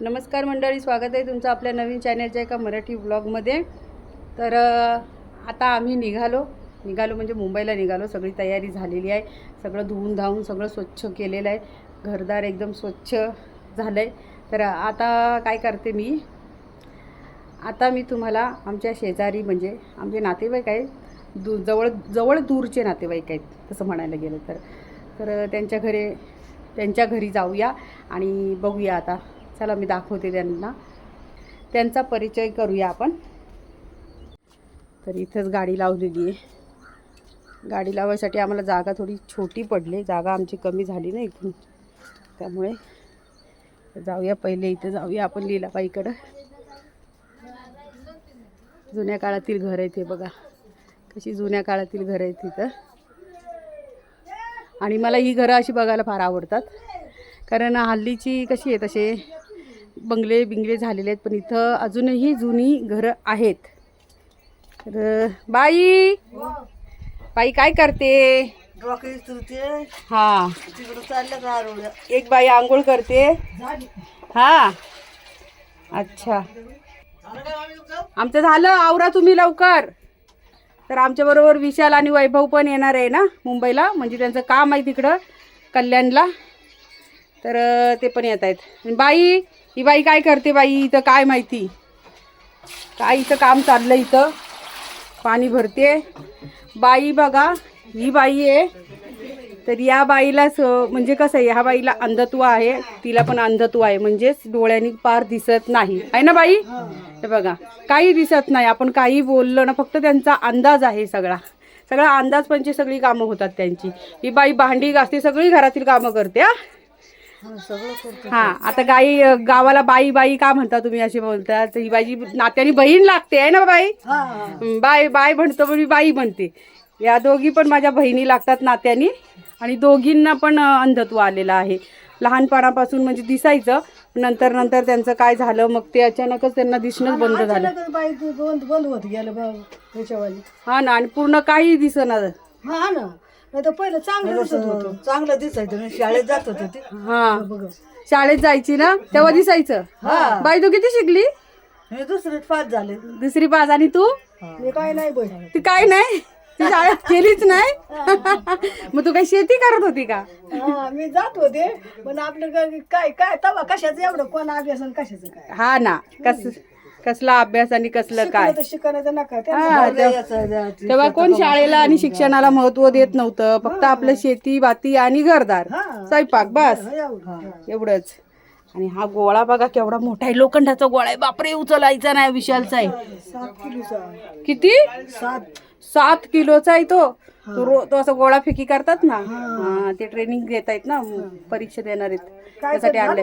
नमस्कार मंडळी स्वागत आहे तुमचं आपल्या नवीन चॅनलच्या एका मराठी ब्लॉगमध्ये तर आता आम्ही निघालो. निघालो म्हणजे मुंबईला निघालो. सगळी तयारी झालेली आहे. सगळं धुवून धावून सगळं स्वच्छ केलेलं आहे. घरदार एकदम स्वच्छ झालं आहे तर आता काय करते मी? आता मी तुम्हाला आमच्या शेजारी म्हणजे आमचे नातेवाईक आहेत. दू जवळ जवळ दूरचे नातेवाईक आहेत तसं म्हणायला गेलं तर. तर त्यांच्या घरी त्यांच्या घरी जाऊया आणि बघूया आता. चला मी दाखवते त्यांना. त्यांचा परिचय करूया आपण. तर इथंच गाडी लावलेली आहे. गाडी लावायसाठी आम्हाला जागा थोडी छोटी पडली. जागा आमची कमी झाली ना इथून. त्यामुळे जाऊया पहिले इथं जाऊया आपण लिलाबाईकडं. जुन्या काळातील घर आहे ते बघा. कशी जुन्या काळातील घर आहे तिथं. आणि मला ही घरं अशी बघायला फार आवडतात. कारण हल्लीची कशी आहे तसे बंगले बिंगले झालेले आहेत पण इथं अजूनही जुनी घरं आहेत. तर बाई! बाई काय करते? तुरते हां. तिकडं चाललं का आरोग्य एक बाई आंघोळ करते. हां. अच्छा. आमचं झालं आवरा तुम्ही लवकर. तर आमच्याबरोबर विशाल आणि वैभव पण येणार आहे ना मुंबईला. म्हणजे त्यांचं काम आहे तिकडं कल्याणला. तर ते पण येत आहेत. बाई! ही बाई काय करते बाई? इथं काय माहिती? काय इथं काम चाललं इथं? पाणी भरते. बाई बघा ही बाई आहे. तर या बाईला स म्हणजे कसं आहे ह्या बाईला अंधत्व आहे. तिला पण अंधत्व आहे. म्हणजेच डोळ्यांनी पार दिसत नाही. आहे ना बाई? तर बघा काही दिसत नाही. आपण काही बोललो ना फक्त त्यांचा अंदाज आहे सगळा. सगळा अंदाज म्हणजे सगळी कामं होतात त्यांची. ही बाई भांडी घासते सगळी घरातील कामं करते हा. हा आता गाई गावाला बाई बाई का म्हणता तुम्ही अशी बोलता? ही बाई नात्याने बहीण लागते आहे ना बाई? बाय बाय म्हणतो पण मी बाई म्हणते. या दोघी पण माझ्या बहिणी लागतात नात्यानी आणि दोघींना पण अंधत्व आलेलं आहे. लहानपणापासून म्हणजे दिसायचं नंतर नंतर त्यांचं काय झालं मग ते अचानकच त्यांना दिसणंच बंद झालं. बंद होत गेलं हा ना आणि पूर्ण काही दिसणार हा ना. नाही तर पहिलं चांगलं दिसत होतं. चांगलं दिसायचं मी शाळेत जात होते ते. हा. बघ. शाळेत जायची ना तेव्हा दिसायचं. हा. बाई तू किती शिकली? मी दुसरीत पास झाले. दुसरी पाच आणि तू? मी काय नाही बहिण ती काय नाही? ती शाळेत गेलीच नाही? मग तू काही शेती करत होती का? हा मी जात होते पण आपलं काय- काय काय तवा कशाचं एवढं कोण अभ्यास आणि कशाचं काय? हा ना कस? कसला अभ्यास आणि कसलं काय? शिकण्याचं नका हा, तेव्हा तेव्हा कोण शाळेला आणि शिक्षणाला महत्त्व देत नव्हतं फक्त आपलं शेती बाती आणि घरदार. स्वयंपाक बस. एवढं. एवढंच. आणि हा गोळा बघा केवढा मोठा आहे. लोखंडाचा गोळा आहे. बापरे उचलायचा नाही विशालचा आहे. किती? सात. सात किलोचा आहे तो. तो रो- तो असं गोळा फेकी करतात ना. हा, ते ट्रेनिंग घेत आहेत ना परीक्षा देणार आहेत. त्यासाठी आणले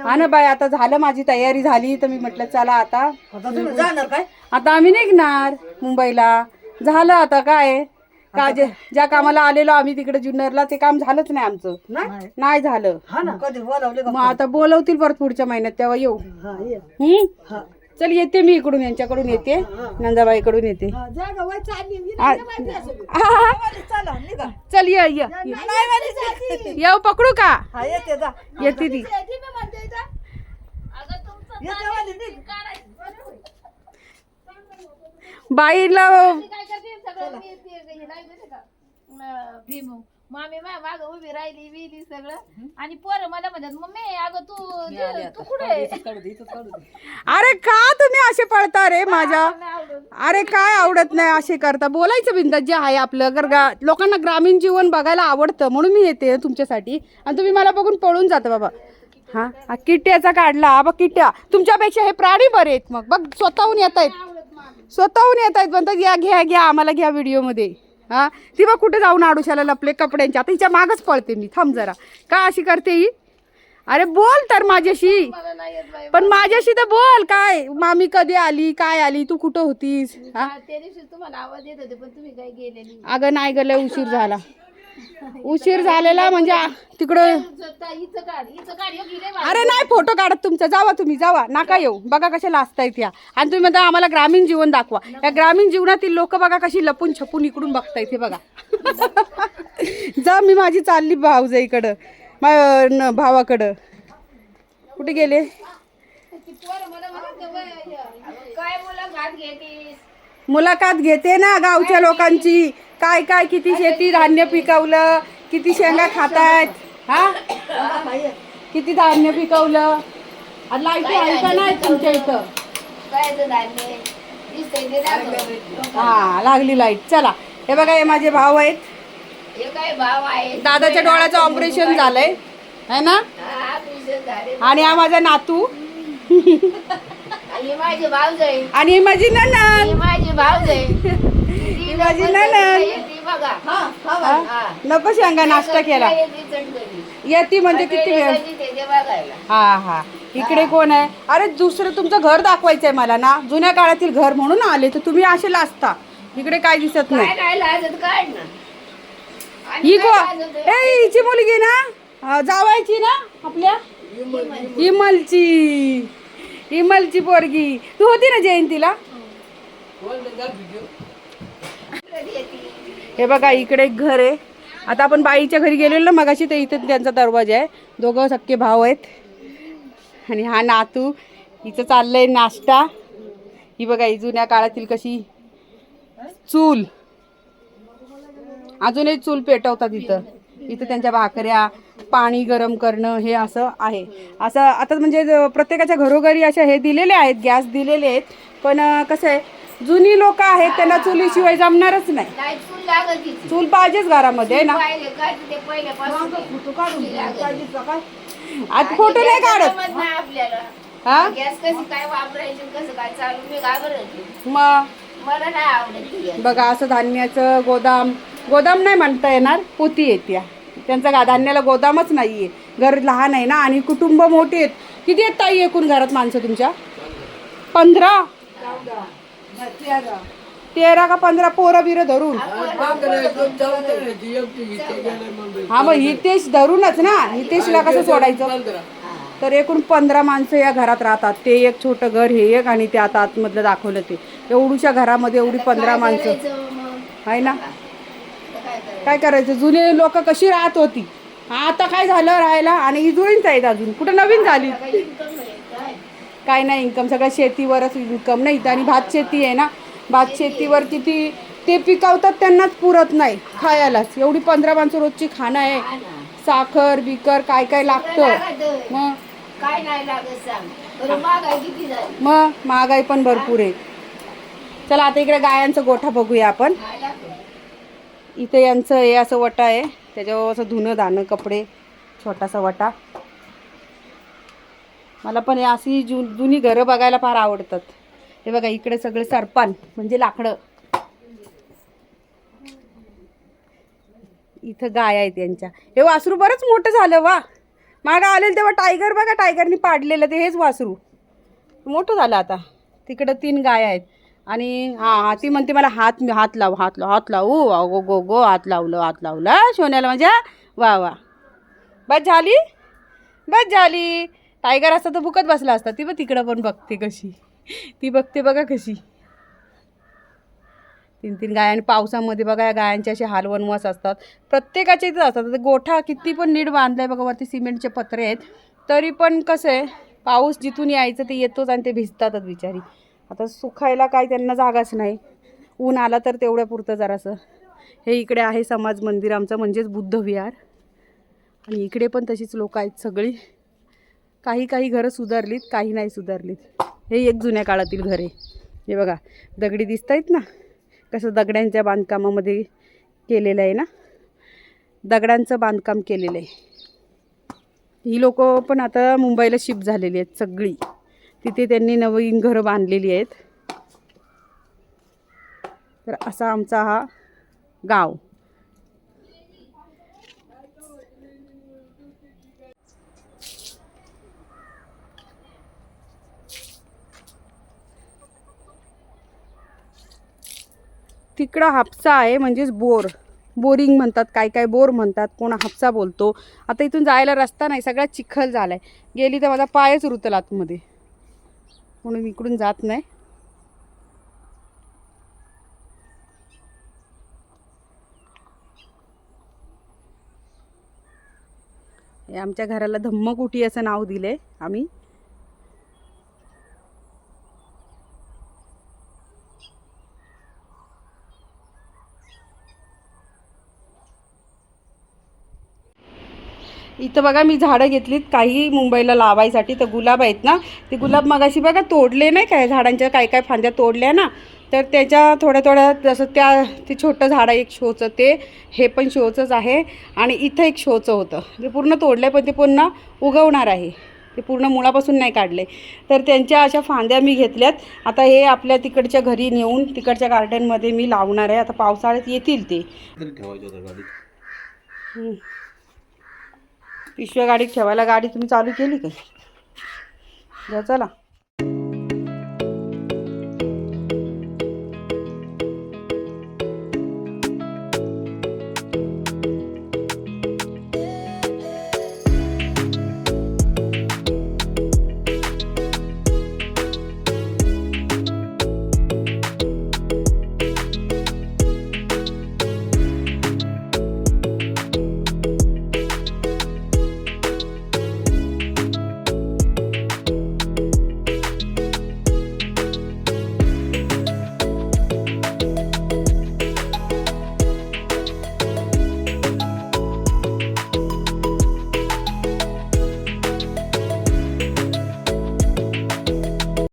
हा ना बाय आता झालं माझी तयारी झाली तर मी म्हटलं चला आता. आता तुम्ही जाणार काय? आता आम्ही निघणार मुंबईला. झालं आता काय? का जे ज्या कामाला आलेलो आम्ही तिकडे जुन्नरला ते काम झालंच नाही आमचं. नाही? नाही झालं. हा ना कधी बोलावले का मग आता बोलवतील परत पुढच्या महिन्यात तेव्हा येऊ. हा ये. हम्म? हा. चल येते मी इकडून यांच्याकडून येते नंदाबाईकडून येते हा, आ-. चला निघा चल ये. येऊ पकडू का हा येते जा येते ती येते वाली निघ बाईला काय करते सगळं मी ते हे लावलं नाही का अं, भीम मामी माझ्या माग उभी राहिली विली सगळं. आणि पोरं मला म्हणतात मम्मी अगं तू जे- तू कुठे अरे का तुम्ही असे पळता रे माझ्या? अरे काय आवडत नाही असे करता? बोलायचं बिंदात जे आहे आपलं गर गा लोकांना ग्रामीण जीवन बघायला आवडतं म्हणून मी येते तुमच्यासाठी. आणि तुम्ही मला बघून पळून जाता बाबा. हा? हा किट्ट्याचा काढला. हा बघ किट्ट्या तुमच्यापेक्षा हे प्राणी बरे आहेत मग. बघ स्वतःहून येत आहेत. स्वतःहून येत आहेत. म्हणतात या घ्या घ्या आम्हाला घ्या व्हिडिओमध्ये हा? ती बघ कुठे जाऊन आडुशाला लपले कपड्यांच्या आता हिच्या मागच पळते मी. थांब जरा. का अशी करते ही? अरे बोल तर माझ्याशी. पण माझ्याशी तर बोल. काय? मामी कधी आली? काय आली? तू कुठं होतीस? त्या दिवशी तुम्हाला आवाज येत होते पण तुम्ही काय गेले नाही अगं नाही ग लय उशीर झाला. उशीर झालेला म्हणजे तिकडं. अरे नाही फोटो काढत तुमचा. जावा तुम्ही जावा. नका येऊ. बघा कशा लाजतायत या. आणि तुम्ही म्हणता आम्हाला ग्रामीण जीवन दाखवा. या ग्रामीण जीवनातील लोक बघा कशी लपून छपून इकडून बघतायत हे बघा. जा मी माझी चालली भाऊजाईकडं मा न- भावाकडं. कुठे गेले? पोरं मला म्हणत होते, "वय, अगं, काय मुलं घात घेतीस? मुलाखत घेते ना गावच्या लोकांची. काय काय किती शेती धान्य पिकवलं किती शेंगा खातायत. हा? किती धान्य पिकवलं? लाईटी आहे का नाही तुमच्या इथं. हा लागली लाइट. चला. हे बघा हे माझे भाऊ आहेत. दादाच्या डोळ्याचं ऑपरेशन झालंय. है ना? आणि हा माझा नातू. आणि माझे आणि ही माझी ननन ही माझी भाव नको सांगा नाश्ता केला. येते म्हणजे किती वेळ? हा हा. इकडे कोण आहे? अरे दुसरं तुमचं घर दाखवायचंय मला ना. जुन्या काळातील घर म्हणून आले तर तुम्ही असे लाजता. इकडे काय दिसत नाही. काय काय लाजत? काढ ना. आणि ही को ए हिची मुलगी ना? जावायची ना आपल्या? इमलची इमलची पोरगी. तू होती ना जयंतीला? हे बघा इकडे एक घर आहे. आता आपण बाईच्या घरी गेलेलो ना मगाशी ते इथं त्यांचा दरवाजा आहे. दोघं सक्के भाऊ आहेत. आणि हा नातू हिचं चाललंय नाश्ता. ही बघा ही जुन्या काळातील कशी चूल. अजूनही चूल पेटवतात इथं. इथं त्यांच्या भाकऱ्या पाणी गरम करणं हे असं आहे. असं आता म्हणजे प्रत्येकाच्या घरोघरी अशा हे दिलेले आहेत गॅस दिलेले आहेत. पण कसं आहे जुनी लोक आहेत त्यांना चुलीशिवाय जमणारच नाही. चूल लागत तिची. चूल पाहिजेच घरामध्ये आहे ना पाहिले का ते पहिल्यापासून. आता फोटो नाही काढत. जमत नाही आपल्याला. हा? गॅस कशी काय वापरायची आणि कसं काय चालू मी घाबरत मग? मला नाही आवडत ती गॅस. बघा असं धान्याचं गोदाम गोदाम नाही म्हणता येणार पोती येत्या त्यांचं गा धान्याला गोदामच नाही आहे घर लहान आहे ना आणि कुटुंब मोठे आहेत. किती आहेत ताई एकूण घरात माणसं तुमच्या? पंधरा? तेरा. का पंधरा पोरं बिरं धरून. हा मग हितेश धरूनच ना. हितेशला कसं सोडायचं? तर एकूण पंधरा माणसं या घरात राहतात. ते एक छोटं घर हे एक आणि ते आता आतमधलं दाखवलं ते. एवढूच्या घरामध्ये एवढी पंधरा माणसं. आहे ना? काय करायचं? काय करायचं? जुने लोक कशी राहत होती? आता काय झालं राहायला? आणि ही जुळीच आहेत अजून. कुठं नवीन झाली? काय नाही, इन्कम सगळं शेतीवरच इन्कम नाही इथं. आणि भात शेती आहे ना भात शेतीवर किती ते पिकवतात त्यांनाच पुरत नाही खायलाच. एवढी पंधरा माणसं रोजची खाणं आहे. हा. साखर बिकर काय काय लागतं. मग? काय नाही लागत मग? महागाई पण भरपूर आहे. चला आता इकडे गायांचा गोठा बघूया आपण. इथे यांचं हे असं वटा आहे. त्याच्यावर असं धुणं दाणं कपडे छोटासा वटा. मला पण हे अशी जु जुनी घरं बघायला फार आवडतात. हे बघा इकडे सगळे सरपान म्हणजे लाकडं. इथं गाय आहेत यांच्या. हे वासरू बरंच मोठं झालं वा. मागं आलेलं तेव्हा टायगर बघा टायगरनी पाडलेलं ते हेच वासरू. मोठं झालं आता. तिकडं तीन गाय आहेत. आणि हां हां ती म्हणते मला हात हात लाव हात लाव हात लावू. गो गो गो हात लावलं हात लावलं. सोन्याला माझ्या वा वा. बस झाली? बस झाली. टायगर असता तर भुकत बसला असता. ती बघ तिकडं पण बघते कशी. ती बघते बघा कशी. तीन तीन गाय आणि पावसामध्ये बघा या गायांचे असे हालवनवास असतात. प्रत्येकाच्या इथं असतात. गोठा किती पण नीट बांधलाय बघा वरती सिमेंटचे पत्रे आहेत. तरी पण कसं आहे पाऊस जिथून यायचं ते येतोच आणि ते भिजतातच बिचारी. आता सुखायला काय त्यांना जागाच नाही. ऊन आला तर तेवढ्या पुरतं जरासं. हे इकडे आहे समाज मंदिर आमचं म्हणजेच बुद्ध विहार आणि इकडे पण तशीच लोक आहेत सगळी. काही काही घरं सुधारलीत काही नाही सुधारलीत. हे एक जुन्या काळातील घर. आहे हे बघा दगडी दिसत आहेत ना? कसं दगड्यांच्या बांधकामामध्ये केलेलं आहे ना? दगडांचं बांधकाम केलेलं आहे. ही लोक पण आता मुंबईला शिफ्ट झालेली आहेत सगळी. तिथे त्यांनी नवीन घरं बांधलेली आहेत. तर असा आमचा हा गाव. तिकडं हापसा आहे म्हणजेच बोर. बोरिंग म्हणतात काय काय बोर म्हणतात कोण हापसा बोलतो. आता इथून जायला रस्ता नाही सगळा चिखल झाला आहे गेली तर माझा पायच रुतल आतमध्ये. म्हणून इकडून जात नाही. आमच्या घराला धम्मकुटी असं नाव दिलं आहे आम्ही. इथं बघा मी झाडं घेतलीत. काही मुंबईला लावायसाठी. तर गुलाब आहेत ना ते गुलाब मगाशी बघा तोडले नाही काय झाडांच्या काय काय फांद्या तोडल्या ना? तर त्याच्या थोड्या थोड्या जसं त्या ते छोटं झाड एक शोचं ते हे पण शोचंच आहे. आणि इथं एक शोचं होतं. ते पूर्ण तोडलं पण ते पुन्हा उगवणार आहे. ते पूर्ण मुळापासून नाही काढले. तर त्यांच्या अशा फांद्या मी घेतल्यात. आता हे आपल्या तिकडच्या घरी नेऊन तिकडच्या गार्डनमध्ये मी लावणार आहे. आता पावसाळ्यात येतील ते. पिशव्या गाडीत ठेवायला गाडी तुम्ही चालू केली का? जा चला.